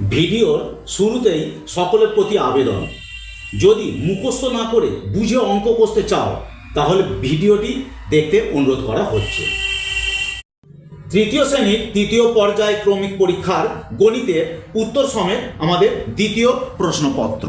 ভিডিওর শুরুতেই সকলের প্রতি আবেদন। যদি মুখস্থ না করে বুঝে অঙ্ক কষতে চাও, তাহলে ভিডিওটি দেখতে অনুরোধ করা হচ্ছে। তৃতীয় শ্রেণির তৃতীয় পর্যায় ক্রমিক পরীক্ষার গণিতের উত্তর সমেত আমাদের দ্বিতীয় প্রশ্নপত্র।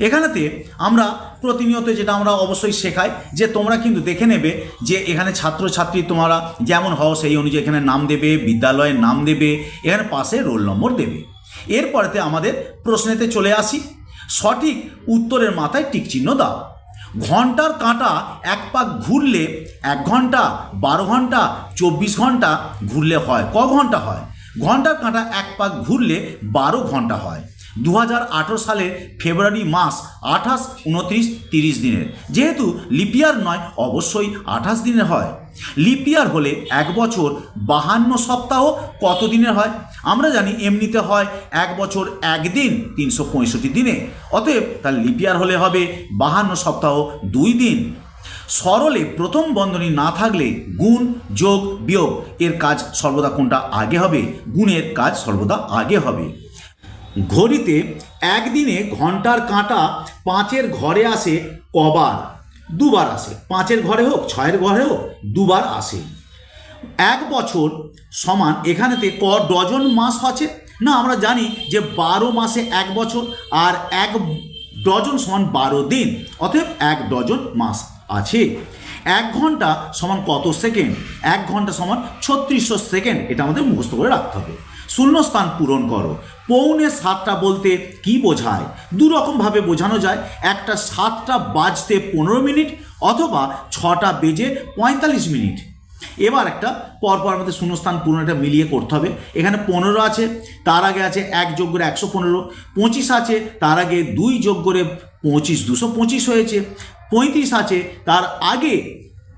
এখানেতে আমরা প্রতিনিয়ত যেটা আমরা অবশ্যই শেখাই, যে তোমরা কিন্তু দেখে নেবে যে এখানে ছাত্রছাত্রী তোমরা যেমন হও সেই অনুযায়ী এখানে নাম দেবে, বিদ্যালয়ের নাম দেবে, এখানে পাশে রোল নম্বর দেবে। এরপরেতে আমাদের প্রশ্নেতে চলে আসি। সঠিক উত্তরের মাথায় টিকচিহ্ন দাও। ঘণ্টার কাঁটা এক পাক ঘুরলে এক ঘণ্টা, বারো ঘণ্টা, চব্বিশ ঘণ্টা ঘুরলে হয়। ক ঘণ্টা হয়? ঘণ্টার কাঁটা এক পাক ঘুরলে বারো ঘণ্টা হয়। দু হাজার আঠেরো সালের ফেব্রুয়ারি মাস আঠাশ, উনত্রিশ, তিরিশ দিনের। যেহেতু লিপিয়ার নয়, অবশ্যই আঠাশ দিনের হয়। লিপিয়ার হলে এক বছর, বাহান্ন সপ্তাহ কত দিনের হয়? আমরা জানি এমনিতে হয় এক বছর একদিন তিনশো পঁয়ষট্টি দিনে। অতএব তার লিপিয়ার হলে হবে বাহান্ন সপ্তাহ দুই দিন। সরলে প্রথম বন্ধনী না থাকলে গুণ যোগ বিয়োগ, এর কাজ সর্বদা কোনটা আগে হবে? গুণের কাজ সর্বদা আগে হবে। ঘড়িতে একদিনে ঘণ্টার কাঁটা পাঁচের ঘরে আসে কবার? দুবার আসে। পাঁচের ঘরে হোক, ছয়ের ঘরে হোক, দুবার আসে। এক বছর সমান, এখানেতে ক ডজন মাস আছে? না, আমরা জানি যে বারো মাসে এক বছর আর এক ডজন সমান বারো দিন, অতএব এক ডজন মাস আছে। এক ঘণ্টা সমান কত সেকেন্ড? এক ঘণ্টা সমান ছত্রিশশো সেকেন্ড, এটা আমাদের মুখস্থ করে রাখতে হবে। শূন্যস্থান পূরণ করো। পৌনে সাতটা বলতে কি বোঝায়? দু রকমভাবে বোঝানো যায়, একটা সাতটা বাজতে পনেরো মিনিট অথবা ছটা বেজে পঁয়তাল্লিশ মিনিট। এবার একটা পরপর আমাদের শূন্যস্থান পূরণটা মিলিয়ে করতে হবে। এখানে পনেরো আছে, তার আগে আছে এক যোগ করে একশো পনেরো, পঁচিশ আছে, তার আগে দুই যোগ করে পঁচিশ, দুশো পঁচিশ হয়েছে, পঁয়ত্রিশ আছে, তার আগে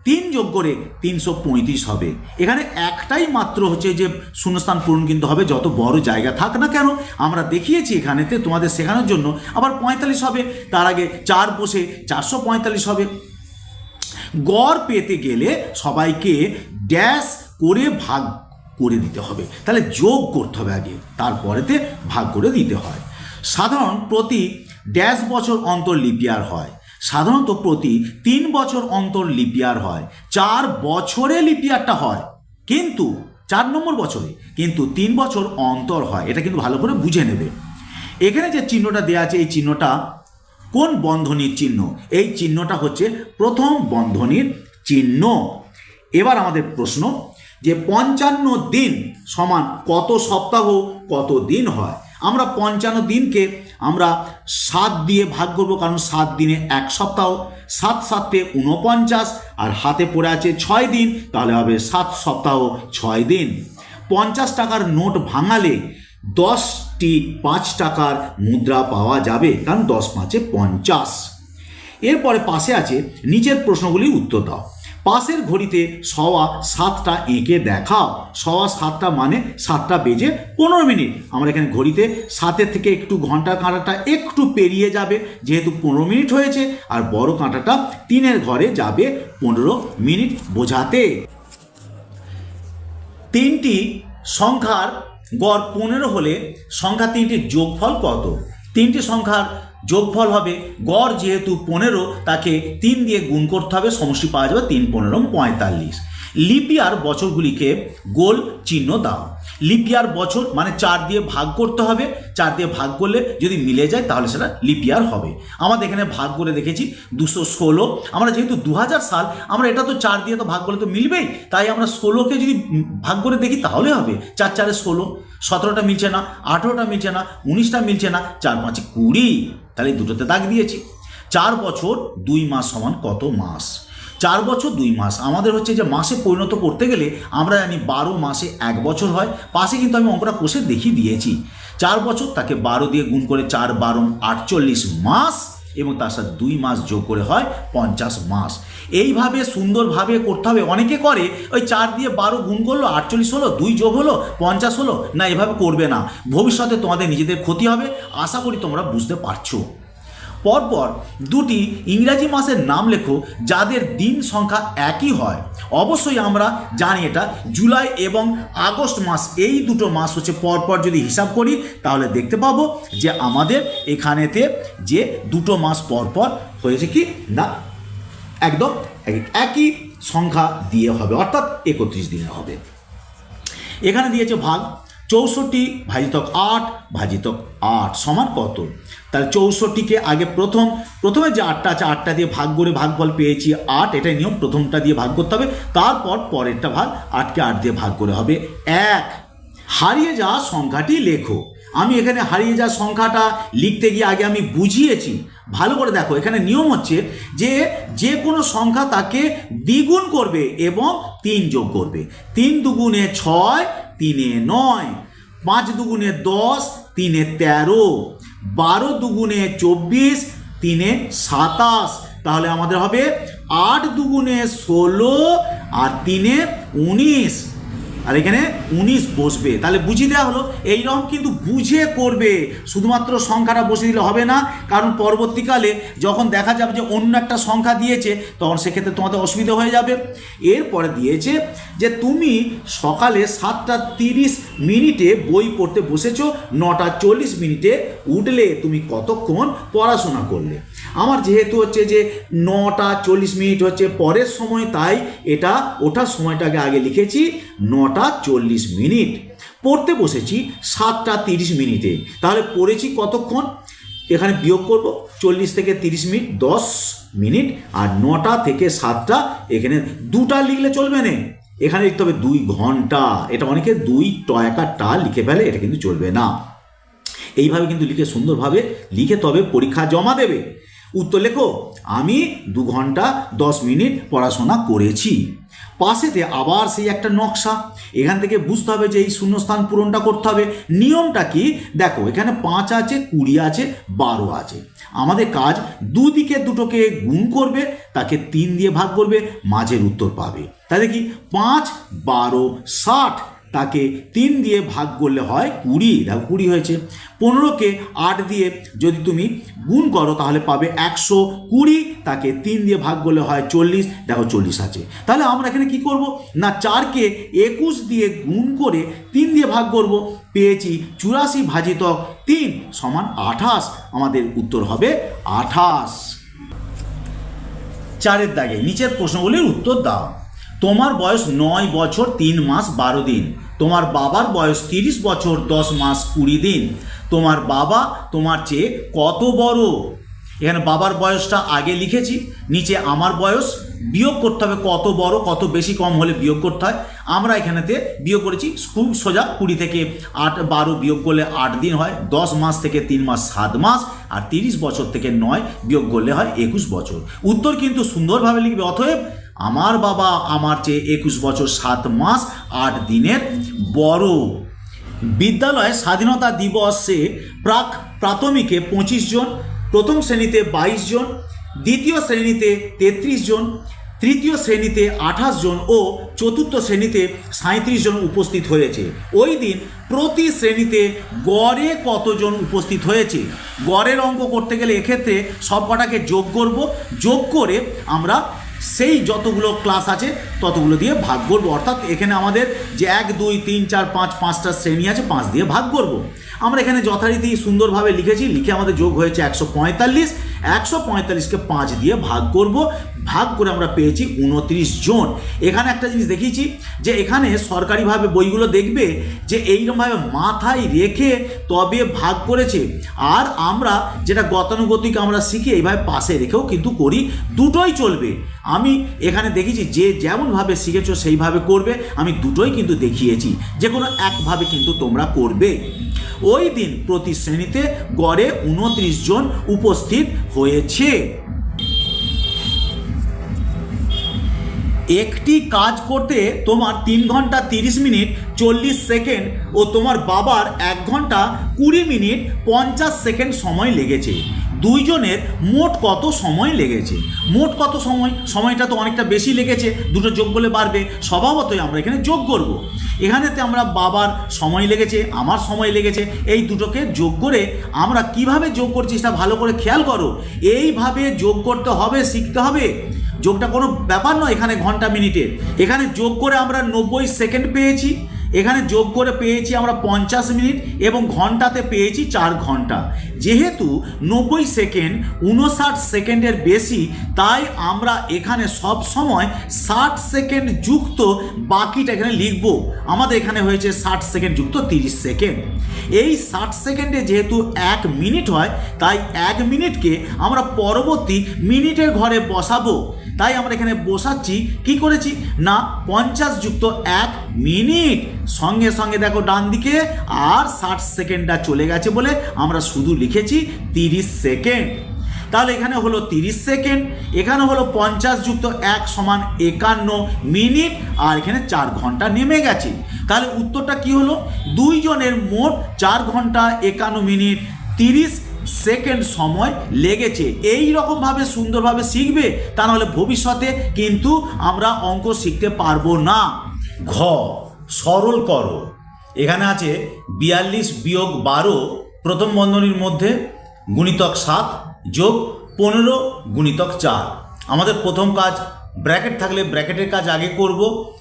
তিন যোগ করে তিনশো পঁয়ত্রিশ হবে। এখানে একটাই মাত্র হচ্ছে যে শূন্যস্থান পূরণ কিন্তু হবে, যত বড় জায়গা থাক না কেন, আমরা দেখিয়েছি এখানেতে তোমাদের শেখানোর জন্য, আবার পঁয়তাল্লিশ হবে, তার আগে চার বসে চারশো পঁয়তাল্লিশ হবে। গড় পেতে গেলে সবাইকে ড্যাশ করে ভাগ করে দিতে হবে। তাহলে যোগ করতে হবে আগে, তারপরেতে ভাগ করে দিতে হয়। সাধারণ প্রতি ড্যাশ বছর অন্তর লিপিয়ার হয়। সাধারণত প্রতি তিন বছর অন্তর লিপিয়ার হয়। চার বছরে লিপিয়ারটা হয়। কিন্তু, চার নম্বর বছরে, কিন্তু তিন বছর অন্তর হয়। এটা কিন্তু ভালো করে বুঝে নেবে। এখানে যে চিহ্নটা দেওয়া আছে, এই চিহ্নটা কোন বন্ধনীর চিহ্ন? এই চিহ্নটা হচ্ছে প্রথম বন্ধনীর চিহ্ন। এবার আমাদের প্রশ্ন, যে পঞ্চান্ন দিন সমান কত সপ্তাহ, কত দিন হয়? আমরা পঞ্চান্ন দিনকে আমরা সাত দিয়ে ভাগ করব, কারণ সাত দিনে এক সপ্তাহ, সাত সাতে উনপঞ্চাশ আর হাতে পড়ে আছে ছয় দিন, তাহলে হবে সাত সপ্তাহ, ছয় দিন। পঞ্চাশ টাকার নোট ভাঙালে দশটি পাঁচ টাকার মুদ্রা পাওয়া যাবে, কারণ দশ পাঁচে পঞ্চাশ। এরপরে পাশে আছে, নিচের প্রশ্নগুলি উত্তর দাও। পাশের ঘড়িতে সওয়া সাতটা এঁকে দেখাও। সওয়া সাতটা মানে সাতটা বেজে পনেরো মিনিট। আমরা এখানে ঘড়িতে সাতের থেকে একটু ঘণ্টা কাঁটাটা একটু পেরিয়ে যাবে, যেহেতু পনেরো মিনিট হয়েছে, আর বড় কাঁটাটা তিনের ঘরে যাবে পনেরো মিনিট বোঝাতে। তিনটি সংখ্যার গড় পনেরো হলে সংখ্যা তিনটির যোগফল কত? তিনটি সংখ্যার যোগফল হবে, গড় যেহেতু পনেরো, তাকে তিন দিয়ে গুণ করতে হবে, সমষ্টি পাওয়া যাবে তিন পনেরো পঁয়তাল্লিশ। লিপিয়ার বছরগুলিকে গোল চিহ্ন দাও। লিপিয়ার বছর মানে চার দিয়ে ভাগ করতে হবে। চার দিয়ে ভাগ করলে যদি মিলে যায় তাহলে সেটা লিপিয়ার হবে। আমাদের এখানে ভাগ করে দেখেছি, দুশো ষোলো। আমরা যেহেতু দু হাজার সাল, আমরা এটা তো চার দিয়ে তো ভাগ করলে তো মিলবেই। তাই আমরা ষোলোকে যদি ভাগ করে দেখি তাহলে হবে। চার চারে ষোলো, সতেরোটা মিলছে না, আঠেরোটা মিলছে না, উনিশটা মিলছে না, চার পাঁচে কুড়ি। তাহলে দুটোতে দাগ দিয়েছি। চার বছর দুই মাস সমান কত মাস? চার বছর দুই মাস। আমাদের হচ্ছে যে মাসে পরিণত করতে গেলে আমরা জানি বারো মাসে এক বছর হয়। পাশে কিন্তু আমি অঙ্কটা কষে দেখিয়ে দিয়েছি। চার বছর তাকে বারো দিয়ে গুণ করে চার বারো আটচল্লিশ মাস এবং তার সাথে দুই মাস যোগ করে হয় পঞ্চাশ মাস। এইভাবে সুন্দরভাবে করতে হবে। অনেকে করে, ওই চার দিয়ে বারো গুণ করল, আটচল্লিশ হলো, দুই যোগ হলো, পঞ্চাশ হলো। না, এভাবে করবে না। ভবিষ্যতে তোমাদের নিজেদের ক্ষতি হবে। আশা করি তোমরা বুঝতে পারছ। পরপর দুটি ইংরাজি মাসের নাম লেখো, যাদের দিন সংখ্যা একই হয়। অবশ্যই আমরা জানি এটা জুলাই এবং আগস্ট মাস, এই দুটো মাস হচ্ছে পরপর যদি হিসাব করি, তাহলে দেখতে পাবো যে আমাদের এখানেতে যে দুটো মাস পরপর হয়েছে কি? না, একদম এক- একই সংখ্যা দিয়ে হবে, অর্থাৎ একত্রিশ দিনে হবে। এখানে দিয়েছে ভাগ চৌষট্টি ভাজিতক আট ভাজিতক আট সমান কত? তাহলে চৌষট্টিকে আগে প্রথম, প্রথমে যে আটটা আছে, আটটা দিয়ে ভাগ করে ভাগফল পেয়েছি আট, এটাই নিয়ম, প্রথমটা দিয়ে ভাগ করতে হবে। তারপর পরেরটা ভাগ আটকে আট দিয়ে ভাগ করে হবে এক। হারিয়ে যাওয়া সংখ্যাটি লেখো। আমি এখানে হারিয়ে যাওয়া সংখ্যাটা লিখতে গিয়ে আগে আমি বুঝিয়েছি। ভালো করে দেখো, এখানে নিয়ম হচ্ছে যে যে কোনো সংখ্যা তাকে দ্বিগুণ করবে এবং তিন যোগ করবে। তিন দুগুণে ছয়, তিনে নয়। পাঁচ দুগুণে দশ, তিনে তেরো। বারো দুগুণে চব্বিশ, তিনে সাতাশ। তাহলে আমাদের হবে আট দুগুণে ষোলো আর তিনে উনিশ। আর এখানে উনিশ বসবে। তাহলে বুঝিয়ে দেওয়া হলো এইরকম কিন্তু বুঝে করবে। শুধুমাত্র সংখ্যাটা বসে দিলে হবে না, কারণ পরবর্তীকালে যখন দেখা যাবে যে অন্য একটা সংখ্যা দিয়েছে, তখন সেক্ষেত্রে তোমাদের অসুবিধা হয়ে যাবে। এরপরে দিয়েছে যে তুমি সকালে সাতটা তিরিশ মিনিটে বই পড়তে বসেছো, নটা চল্লিশ মিনিটে উঠলে তুমি কতক্ষণ পড়াশোনা করলে? আমার যেহেতু হচ্ছে যে নটা চল্লিশ মিনিট হচ্ছে পরের সময়, তাই এটা ওঠার সময়টাকে আগে লিখেছি। নটা চল্লিশ মিনিট। পড়তে বসেছি সাতটা তিরিশ মিনিটে। তাহলে পড়েছি কতক্ষণ? এখানে বিয়োগ করব, চল্লিশ থেকে তিরিশ মিনিট, দশ মিনিট, আর নটা থেকে সাতটা, এখানে দুটা লিখলে চলবে না। এখানে লিখতে হবে দুই ঘণ্টা। এটা অনেকে দুই টয়কা টা লিখে ফেলে, এটা কিন্তু চলবে না। এইভাবে কিন্তু লিখে সুন্দরভাবে লিখে তবে পরীক্ষা জমা দেবে। উত্তর লেখো, আমি দু ঘণ্টা দশ মিনিট পড়াশোনা করেছি। পাশেতে আবার সেই একটা নকশা। এখান থেকে বুঝতে হবে যে এই শূন্যস্থান পূরণটা করতে হবে। নিয়মটা কি? দেখো, এখানে পাঁচ আছে, কুড়ি আছে, বারো আছে। আমাদের কাজ দুদিকে দুটোকে গুণ করবে, তাকে তিন দিয়ে ভাগ করবে, মাঝের উত্তর পাবে। তাহলে কি? পাঁচ, বারো, ষাট। তাকে তিন দিয়ে ভাগ করলে হয় কুড়ি। দেখো কুড়ি হয়েছে। পনেরোকে আট দিয়ে যদি তুমি গুণ করো, তাহলে পাবে একশো কুড়ি। তাকে তিন দিয়ে ভাগ করলে হয় চল্লিশ। দেখো চল্লিশ আছে। তাহলে আমরা এখানে কি করব? না, চারকে একুশ দিয়ে গুণ করে তিন দিয়ে ভাগ করব। পেয়েছি চুরাশি ভাজিতক তিন সমান আঠাশ। আমাদের উত্তর হবে আঠাশ। চারের দাগে নিচের প্রশ্নগুলির উত্তর দাও। তোমার বয়স নয় বছর তিন মাস বারো দিন। তোমার বাবার বয়স তিরিশ বছর দশ মাস কুড়ি দিন। তোমার বাবা তোমার চেয়ে কত বড়? এখানে বাবার বয়সটা আগে লিখেছি, নিচে আমার বয়স। বিয়োগ করতে হবে কত বড়, কত বেশি কম হলে বিয়োগ করতে হয়। আমরা এখানেতে বিয়োগ করেছি, খুব সোজা কুড়ি থেকে আট, বারো বিয়োগ করলে আট দিন হয়, দশ মাস থেকে তিন মাস সাত মাস, আর তিরিশ বছর থেকে নয় বিয়োগ করলে হয় একুশ বছর। উত্তর কিন্তু সুন্দরভাবে লিখবে, অতএব আমার বাবা আমার চেয়ে একুশ বছর সাত মাস আট দিনের বড়। বিদ্যালয়ে স্বাধীনতা দিবসে প্রাক প্রাথমিকে পঁচিশ জন, প্রথম শ্রেণীতে বাইশ জন, দ্বিতীয় শ্রেণীতে তেত্রিশ জন, তৃতীয় শ্রেণীতে আঠাশ জন ও চতুর্থ শ্রেণীতে সাঁত্রিশ জন উপস্থিত হয়েছে। ওই দিন প্রতি শ্রেণীতে গড়ে কতজন উপস্থিত হয়েছে? গড়ের অঙ্ক করতে গেলে এক্ষেত্রে সব কটাকে যোগ করব। যোগ করে আমরা সেই যতগুলো ক্লাস আছে, ততগুলো দিয়ে ভাগ করব অর্থাৎ এখানে আমাদের যে এক, দুই, তিন, চার, পাঁচ, পাঁচটা শ্রেণি আছে, পাঁচ দিয়ে ভাগ করব। আমরা এখানে যথারীতি সুন্দরভাবে লিখেছি, লিখে আমাদের যোগ হয়েছে একশো পঁয়তাল্লিশ একশো পঁয়তাল্লিশকে পাঁচ দিয়ে ভাগ করব। ভাগ করে আমরা পেয়েছি উনত্রিশ জন। এখানে একটা জিনিস দেখিয়েছি যে এখানে সরকারিভাবে বইগুলো দেখবে যে এইরকমভাবে মাথায় রেখে তবে ভাগ করেছে। আর আমরা যেটা গতানুগতিক আমরা শিখি, এইভাবে পাশে রেখেও কিন্তু করি। দুটোই চলবে। আমি এখানে দেখেছি যে যেমনভাবে শিখেছো সেইভাবে করবে। আমি দুটোই কিন্তু দেখিয়েছি। যে কোনো একভাবে কিন্তু তোমরা করবে। ওই দিন প্রতি শ্রেণীতে গড়ে উনত্রিশ জন উপস্থিত হয়েছে। একটি কাজ করতে তোমার তিন ঘণ্টা তিরিশ মিনিট, চল্লিশ সেকেন্ড ও তোমার বাবার এক ঘণ্টা কুড়ি মিনিট, পঞ্চাশ সেকেন্ড সময় লেগেছে। দুইজনের মোট কত সময় লেগেছে? মোট কত সময়? সময়টা তো অনেকটা বেশি লেগেছে, দুটো যোগ করলে বাড়বে, স্বভাবতই আমরা এখানে যোগ করব। এখানেতে আমরা বাবার সময় লেগেছে, আমার সময় লেগেছে, এই দুটোকে যোগ করে আমরা কীভাবে যোগ করছি সেটা ভালো করে খেয়াল করো। এইভাবে যোগ করতে হবে, শিখতে হবে। যোগটা কোনো ব্যাপার নয় এখানে ঘণ্টা মিনিটের। এখানে যোগ করে আমরা নব্বই সেকেন্ড পেয়েছি এখানে যোগ করে পেয়েছি আমরা পঞ্চাশ মিনিট এবং ঘন্টাতে পেয়েছি চার ঘণ্টা। যেহেতু নব্বই সেকেন্ড উনষাট সেকেন্ডের বেশি, তাই আমরা এখানে সব সময় ষাট সেকেন্ড যুক্ত বাকিটা এখানে লিখব। আমাদের এখানে হয়েছে ষাট সেকেন্ড যুক্ত তিরিশ সেকেন্ড। এই ষাট সেকেন্ডে যেহেতু এক মিনিট হয়, তাই এক মিনিটকে আমরা পরবর্তী মিনিটের ঘরে বসাবো। তাই আমরা এখানে বসাচ্ছি, কি করেছি? না, পঞ্চাশ যুক্ত এক মিনিট। সঙ্গে সঙ্গে দেখো ডান দিকে, আর ষাট সেকেন্ডটা চলে গেছে বলে আমরা শুধু লিখেছি তিরিশ সেকেন্ড। তাহলে এখানে হলো তিরিশ সেকেন্ড, এখানে হলো পঞ্চাশ যুক্ত এক সমান একান্ন মিনিট, আর এখানে চার ঘণ্টা নেমে গেছে। তাহলে উত্তরটা কি হলো? দুইজনের মোট চার ঘণ্টা একান্ন মিনিট, তিরিশ সেকেন্ড সময় লেগেছে। এই রকমভাবে, সুন্দরভাবে শিখবে, তা নাহলে ভবিষ্যতে কিন্তু আমরা অঙ্ক শিখতে পারব না। ঘ, সরল করো। এখানে আছে বিয়াল্লিশ বিয়োগ বারো, প্রথম বন্ধনীর মধ্যে গুণিতক সাত যোগ পনেরো গুণিতক চার। আমাদের প্রথম কাজ ব্র্যাকেট থাকলে ব্র্যাকেটের কাজ আগে করব।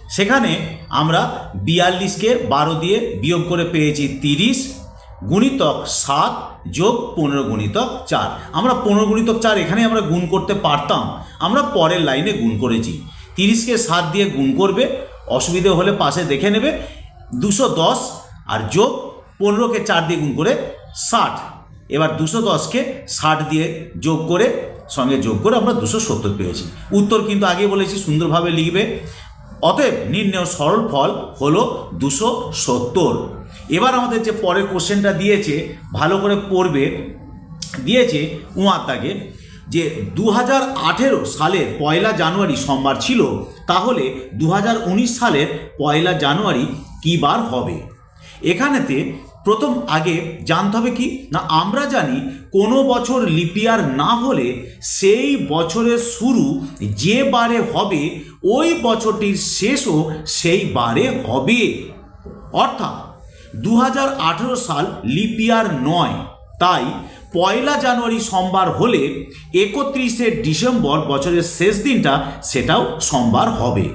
সেখানে আমরা বিয়াল্লিশকে বারো দিয়ে বিয়োগ করে পেয়েছি তিরিশ গুণিতক সাত যোগ পনেরো গুণিতক চার। আমরা পনেরো গুণিতক চার এখানে আমরা গুণ করতে পারতাম। আমরা পরের লাইনে গুণ করেছি। তিরিশকে সাত দিয়ে গুণ করবে, অসুবিধে হলে পাশে দেখে নেবে। দুশো দশ আর যোগ পনেরোকে চার দিয়ে গুণ করে ষাট। এবার দুশো দশকে ষাট দিয়ে যোগ করে, সঙ্গে যোগ করে আমরা দুশো সত্তর পেয়েছি। উত্তর কিন্তু আগে বলেছি, সুন্দরভাবে লিখবে। অতএব নির্ণয় সরল ফল হলো দুশো সত্তর। এবার আমাদের যে পরের কোশ্চেনটা দিয়েছে, ভালো করে পড়বে, দিয়েছে উমার তাকে যে দু হাজার আঠেরো সালের পয়লা জানুয়ারি সোমবার ছিল, তাহলে দু হাজার উনিশ সালের পয়লা জানুয়ারি কী বার হবে? এখানেতে প্রথম আগে জানতে হবে কি? না, আমরা জানি কোনো বছর লিপিয়ার না হলে সেই বছরের শুরু যে বারে হবে, ওই বছরটির শেষও সেই বারে হবে। অর্থাৎ দু হাজার আঠেরো সাল লিপিয়ার নয়। তাই পয়লা জানুয়ারি সোমবার হলে একত্রিশে ডিসেম্বর বছরের শেষ দিনটা সেটাও সোমবার হবে।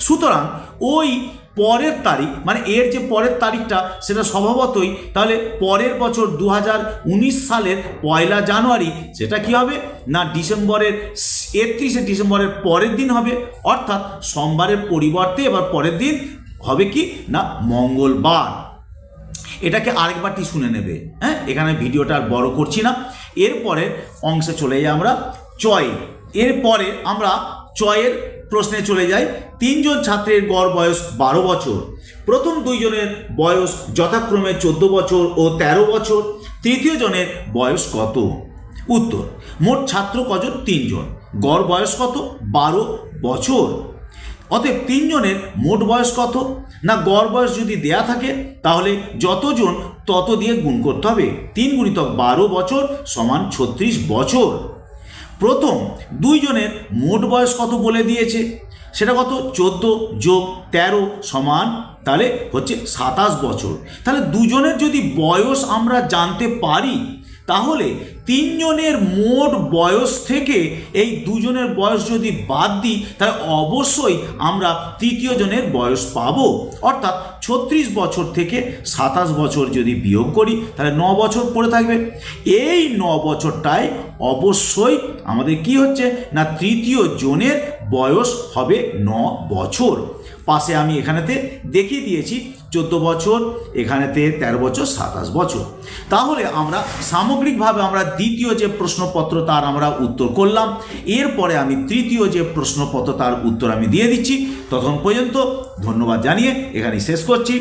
সুতরাং ওই পরের তারিখ মানে এর যে পরের তারিখটা সেটা স্বভাবতই তাহলে পরের বছর দু হাজার উনিশ সালের পয়লা জানুয়ারি সেটা কি হবে? না ডিসেম্বরের, একত্রিশে ডিসেম্বরের পরের দিন হবে? অর্থাৎ সোমবারের পরিবর্তে এবার পরের দিন হবে কি? না মঙ্গলবার। এটাকে আরেকবারটি শুনে নেবে। হ্যাঁ এখানে ভিডিওটা আর বড় করছি না। এরপরে অংশে চলে যাই আমরা চয়। এরপরে আমরা চয়ের প্রশ্নে চলে যাই। তিনজন ছাত্রের গড় বয়স বারো বছর। প্রথম দুইজনের বয়স যথাক্রমে চোদ্দ বছর ও ১৩ বছর। তৃতীয় জনের বয়স কত? উত্তর, মোট ছাত্র কজন? তিনজন। গড় বয়স কত? বারো বছর। অতএব তিনজনের মোট বয়স কত? না গড় বয়স যদি দেয়া থাকে, তাহলে যতজন তত দিয়ে গুণ করতে হবে। তিন গুণিতক বারো বছর সমান ছত্রিশ বছর। প্রথম, দুইজনের মোট বয়স কত বলে দিয়েছে? সেটা কত? চোদ্দ যোগ তেরো সমান, তাহলে হচ্ছে সাতাশ বছর। তাহলে দুজনের যদি বয়স আমরা জানতে পারি তাহলে তিনজনের মোট বয়স থেকে এই দুজনের বয়স যদি বাদ দিই, তাহলে অবশ্যই আমরা তৃতীয় জনের বয়স পাবো। অর্থাৎ ছত্রিশ বছর থেকে সাতাশ বছর যদি বিয়োগ করি, তাহলে ন বছর পড়ে থাকবে। এই ন বছরটায় অবশ্যই আমাদের কি হচ্ছে? না, তৃতীয় জনের বয়স হবে ন বছর। পাশে আমি এখানেতে দেখিয়ে দিয়েছি চোদ্দ বছর, এখানেতে তেরো বছর, সাতাশ বছর। তাহলে আমরা সামগ্রিকভাবে আমরা দ্বিতীয় যে প্রশ্নপত্র তার আমরা উত্তর করলাম। এরপরে আমি তৃতীয় যে প্রশ্নপত্র তার উত্তর আমি দিয়ে দিচ্ছি। তখন পর্যন্ত ধন্যবাদ জানিয়ে এখানেই শেষ করছি।